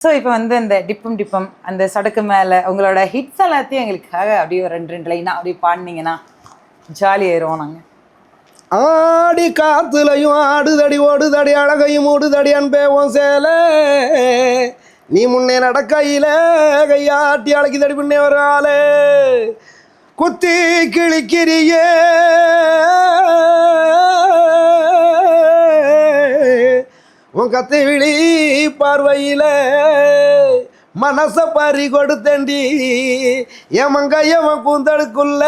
So இப்போ வந்து அந்த டிப்பம் டிப்பம் அந்த சடக்கு மேலே உங்களோட ஹிட்ஸ் எல்லாத்தையும் எங்களுக்காக அப்படியே ஒரு ரெண்டு ரெண்டு லைனாக அப்படியே பாடினீங்கன்னா ஜாலி ஆயிடுவோம் நாங்கள் ஆடி காத்துலையும் ஆடுதடி ஓடுதடி அழகையும் ஓடுதடி அன்பேவோம் சேல. நீ முன்னே நடக்கையில கையாட்டி அழகிதடி முன்னே ஒரு ஆளு. குத்தி கிழிக்கிறியே. உன் கத்தி விழி பார்வையில மனச பறி கொடுத்தண்டி என் மங்கையவன் கூந்தலுக்குள்ள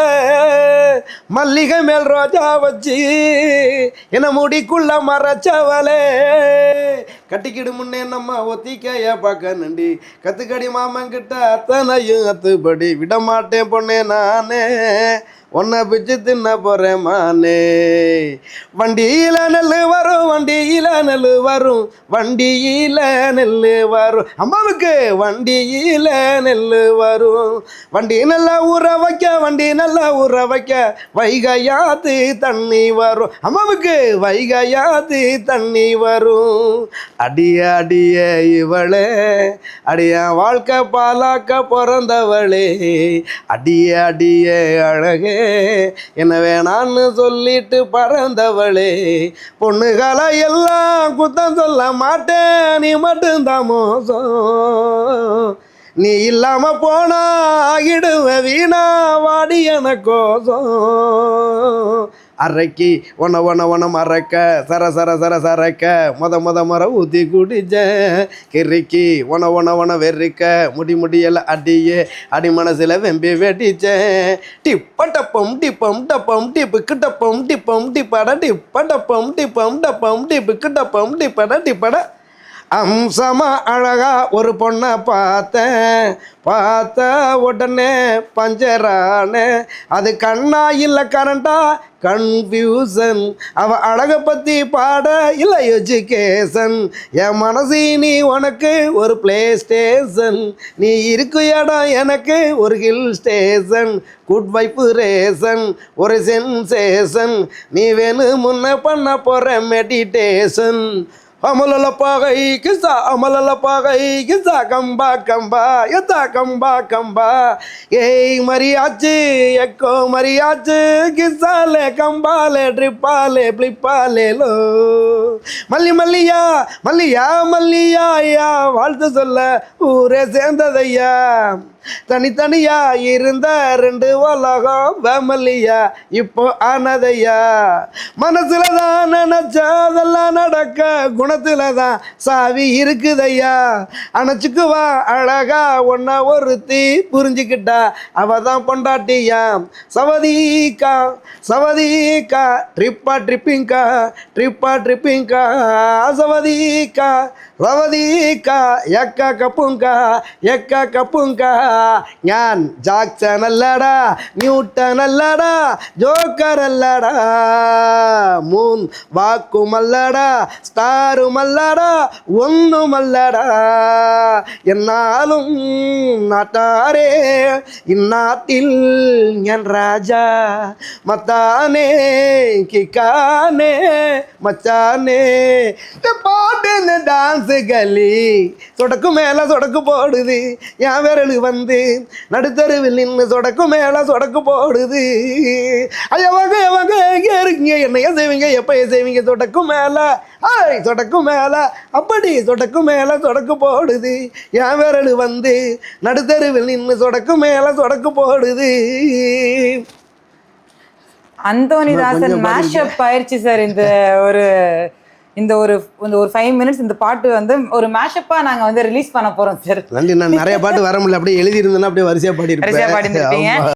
மல்லிகை மேல் ரோஜா வச்சு என்ன முடிக்குள்ள மறைச்சவளே. கட்டிக்கிடு முன்னே நம்ம ஒத்திக்கைய பார்க்க நண்டி கத்துக்கடி மாமன் கிட்ட அத்தனையும் அத்துப்படி. விட மாட்டேன் பொண்ணே நானே. உன்னை பிச்சு தின்ன போறேன் மானே. வண்டியில நெல்லு வரும் வண்டியில நெல்லு வரும் வண்டியில நெல்லு வரும். அம்மாவுக்கு வண்டியில நெல்லு வரும். வண்டி நல்லா ஊற வைக்க வண்டி நல்லா ஊற வைக்க வைகையாத்து தண்ணி வரும். அம்மாவுக்கு வைகையாத்து தண்ணி வரும். அடிய அடிய இவளே அடிய வாழ்க்கை பாலாக்க பிறந்தவளே. அடிய அடிய அழகே என்ன வேணான்னு சொல்லிட்டு பறந்தவளே. பொண்ணுகளை எல்லாம் குத்தம் சொல்ல மாட்டேன் நீ மட்டும்தான் மோசம். நீ இல்லாம போனா ஆகிடுவ வீணா வாடி எனக்கோசம் அரைக்கி ஒன ஒன ஒனம் அரைக்க சர சர சர சரைக்க மொத மொத மர ஊற்றி குடிச்சேன் கிரிக்கி ஒன ஒன ஒன வெறிக்க முடி முடியல அடியே அடி மனசில் வெம்பி வெட்டிச்சேன் டிப்ப டப்பம் டிப்பம் டப்பம் டிப்புக்கு டப்பம் டிப்பம் டிப்பட டிப்ப டப்பம் டிப்பம் டப்பம் டிப்புக்கு டப்பம் டிப்பட டிப்பட. அம்சமா அழகா ஒரு பொண்ணை பார்த்தேன். பார்த்த உடனே பஞ்சரானே அது கண்ணா இல்லை கரண்டா? கன்ஃபியூசன் அவ அழகை பற்றி பாட இல்லை எஜுகேஷன் என் மனசு நீ உனக்கு ஒரு ப்ளே ஸ்டேஷன் நீ இருக்கு இடம் எனக்கு ஒரு hill station good vibe reason ஒரு சென்சேஷன் நீ வேணும் முன்ன பண்ண போகிற மெடிடேஷன் அமலல பாகை கிசா அமலல பாகை கிசா கம்பா கம்பா எத்தா கம்பா கம்பா. ஏய் மரியாச்சு எக்கோ மரியாச்சு கிசாலே கம்பாலே ட்ரிப்பாலே பிளிப்பாலே லோ. மல்லி மல்லியா மல்லியா மல்லியா ஐயா வாழ்த்து சொல்ல ஊரே சேர்ந்ததையா. தனித்தனியா இருந்த ரெண்டு உலகம் வேமல்லியா இப்போ ஆனதையா? மனசுல தான் நினைச்சதெல்லாம் நடக்க குணத்துல தான் சாவி இருக்குதையா? அணைச்சுக்குவா அழகா ஒன்ன ஒருத்தி புரிஞ்சுக்கிட்டா அவ தான் பொண்டாட்டியா? சவதீக்கா சவதீக்கா ட்ரிப்பா ட்ரிப்பிங்கா ட்ரிப்பா ட்ரிப்பிங்கா சவதீக்கா வவதீக்கா எக்கா கப்புங்கா எக்கா கப்புங்கா. ஞான் ஜாக்சன் அல்லடா நியூட்டன் அல்லடா ஜோக்கர் அல்லடா. மூன் வாக்கும் அல்லடா ஸ்டாரும் அல்லடா ஒன்றும் அல்லடா. என்னாலும் நாட்டாரே இந்நாட்டில் என் ராஜா மத்தானே கிக்கானே. மச்சானே. பாட்டுன்னு டான்ஸ் களி சொடக்கு மேலே சொடக்கு போடுது. என் விரலு வந்து நடுத்தருவில் நின்று சொடக்கு மேலே சொடக்கு போடுது. ஐயவங்க எவங்க எங்கே இருக்கீங்க. என்னைய செய்வீங்க எப்பய செய்வீங்க? சொடக்கு மேலே. ஆய் சொடக்கு மேலே. அப்படி சொடக்கு மேலே சொடக்கு போடுது. என் விரலு வந்து நடுத்தருவில் நின்று சொடக்கு மேலே சொடக்கு போடுது. அந்தோனிதாசன் மேஷப் ஆயிடுச்சு சார் இந்த ஒரு இந்த ஒரு இந்த ஒரு ஃபைவ் மினிட்ஸ் இந்த பாட்டு வந்து ஒரு மேஷப்பா நாங்க வந்து ரிலீஸ் பண்ண போறோம் சார் நான் நிறைய பாட்டு வர முடியல. அப்படியே எழுதி இருந்தேன்னா அப்படியே வரிசையா பாடிருப்பேன் பாடியிருப்பீங்க. ஆமா.